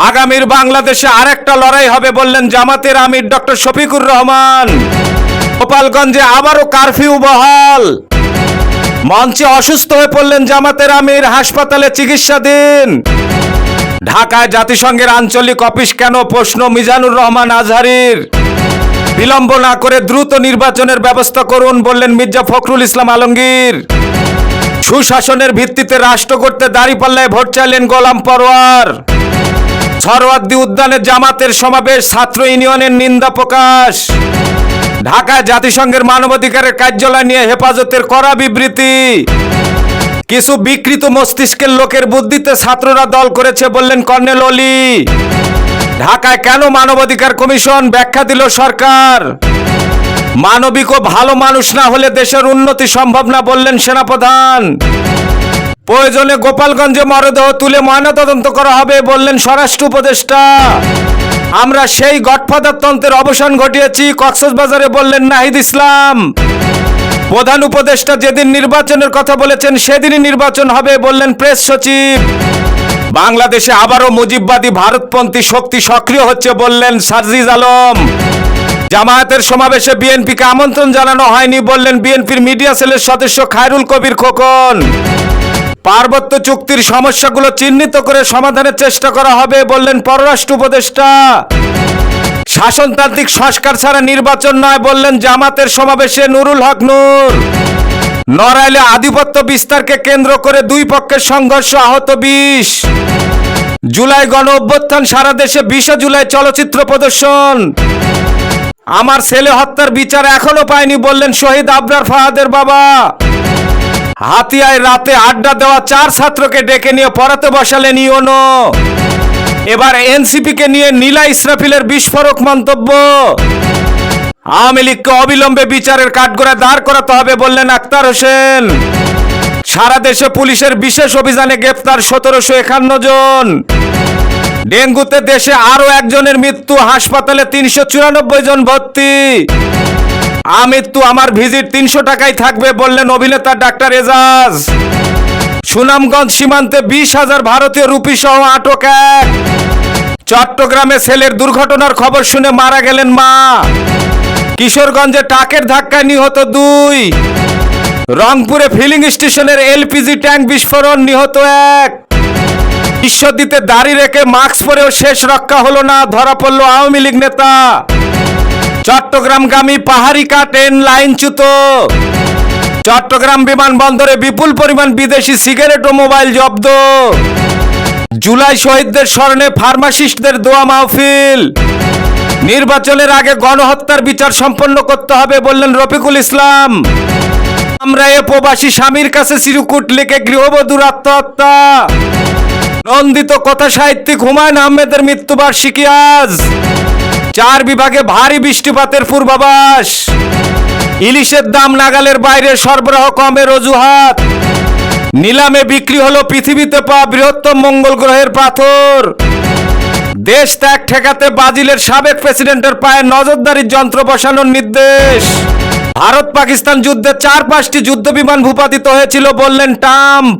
আগামীর বাংলাদেশে আরেকটা লড়াই হবে বললেন জামাতের আমির ডক্টর শফিকুর রহমান। গোপালগঞ্জে আবারও কারফিউ বহাল। মঞ্চে অসুস্থ হয়ে পড়লেন জামাতের আমির, হাসপাতালে চিকিৎসাধীন। ঢাকায় জাতিসংঘের আঞ্চলিক অফিস কেন প্রশ্ন মিজানুর রহমান আজহারির। বিলম্ব না করে দ্রুত নির্বাচনের ব্যবস্থা করুন বললেন মির্জা ফখরুল ইসলাম আলমগীর। সুশাসনের ভিত্তিতে রাষ্ট্র করতে দাঁড়িপাল্লায় ভোট চাইলেন গোলাম পরোয়ার। সরওয়ার্দী উদ্যানে জামাতের সমাবেশ ছাত্র ইউনিয়নের নিন্দা প্রকাশ। ঢাকায় জাতিসংঘের মানবাধিকারের কার্যালয় নিয়ে হেফাজতের করা বিবৃতি। কিছু বিকৃত মস্তিষ্কের লোকের বুদ্ধিতে ছাত্ররা দল করেছে বললেন কর্নেল অলি। ঢাকায় কেন মানবাধিকার কমিশন ব্যাখ্যা দিল সরকার? মানবিক ও ভালো মানুষ না হলে দেশের উন্নতি সম্ভব না বললেন সেনাপ্রধান। প্রয়োজনে গোপালগঞ্জে মরদেহ তুলে ময়নাতদন্ত করা হবে বললেন স্বরাষ্ট্র উপদেষ্টা। আমরা সেই গডফাদার তন্ত্রের অবসান ঘটিয়েছি, কক্সবাজারে বললেন নাহিদ ইসলাম। প্রধান উপদেষ্টা যেদিন নির্বাচনের কথা বলেছেন, সেদিনই নির্বাচন হবে বললেন প্রেস সচিব। বাংলাদেশে আবারও মুজিববাদী ভারতপন্থী শক্তি সক্রিয় হচ্ছে বললেন সার্জিজ আলম। জামায়াতের সমাবেশে বিএনপিকে আমন্ত্রণ জানানো হয়নি বললেন বিএনপির মিডিয়া সেলের সদস্য খায়রুল কবির খোকন। পার্বত্য চুক্তির সমস্যাগুলো চিহ্নিত করে সমাধানের চেষ্টা করা হবে বললেন পররাষ্ট্র উপদেষ্টা। শাসনতান্ত্রিক সংস্কার ছাড়া নির্বাচন নয় বললেন জামাতের সমাবেশে নুরুল হক নূর। নড়াইলে আধিপত্য বিস্তারকে কেন্দ্র করে দুই পক্ষের সংঘর্ষ আহত বিশ। জুলাই গণ অভ্যুত্থান সারা দেশে বিশে জুলাই চলচ্চিত্র প্রদর্শন। আমার ছেলে হত্যার বিচার এখনও পায়নি বললেন শহীদ আবরার ফাহাদের বাবা। হাতিয়ায় রাতে আড্ডা দেওয়া চার ছাত্রকে ডেকে নিয়ে পড়াতে বসালেন ইওনো। এবার এনসিপি কে নিয়ে নীলা ইসরাফিলের বিস্ফোরক মন্তব্য। আওয়ামী লীগকে অবিলম্বে বিচারের কাঠগড়ায় দাঁড় করাতে হবে বললেন আক্তার হোসেন। সারা দেশে পুলিশের বিশেষ অভিযানে গ্রেফতার সতেরোশো একান্ন জন। ডেঙ্গুতে দেশে আরও একজনের মৃত্যু, হাসপাতালে তিনশো চুরানব্বই জন ভর্তি। আমৃত্যু আমার ভিজিট তিনশো টাকায় থাকবে বললেন অভিনেতা ডাক্তার এজাজ। সুনামগঞ্জ সীমান্তে বিশ হাজার ভারতীয় রুপি সহ আটক এক। চট্টগ্রামে ছেলের দুর্ঘটনার খবর শুনে মারা গেলেন মা। কিশোরগঞ্জে টাকের ধাক্কায় নিহত দুই। রংপুরে ফিলিং স্টেশনের এলপিজি ট্যাঙ্ক বিস্ফোরণ, নিহত এক। ঈশ্বরদীতে দাড়ি রেখে মাস্ক পরেও শেষ রক্ষা হলো না, ধরা পড়ল আওয়ামী লীগ নেতা। চট্টগ্রামগামী পাহাড়িকা ট্রেন লাইনচ্যুত চট্টগ্রাম বিমানবন্দরে বিপুল পরিমাণ বিদেশি সিগারেট ও মোবাইল জব্দ। জুলাই শহীদদের স্মরণে ফার্মাসিস্টদের দোয়া মাহফিল। নির্বাচনের আগে গণহত্যার বিচার সম্পন্ন করতে হবে বললেন রফিকুল ইসলাম। আমরা এ প্রবাসী স্বামীর কাছে চিরকুট লিখে গৃহবধূর আত্মহত্যা। নন্দিত কথা সাহিত্যিক হুমায়ুন আহমেদের মৃত্যুবার্ষিকী আজ। চার বিভাগে ভারী বৃষ্টিপাতের পূর্বাভাস। ইলিশের দাম নাগালের বাইরে, সরবরাহ কমের অজুহাত। নিলামে বিক্রি হলো পৃথিবীতে পাওয়া বৃহত্তম মঙ্গল গ্রহের পাথর। দেশ ত্যাগ ঠেকাতে ব্রাজিলের সাবেক প্রেসিডেন্টের পায়ে নজরদারির যন্ত্র বসানোর নির্দেশ। ভারত পাকিস্তান যুদ্ধে চার পাঁচটি যুদ্ধ বিমান ভূপাতিত হয়েছিল বললেন ট্রাম্প।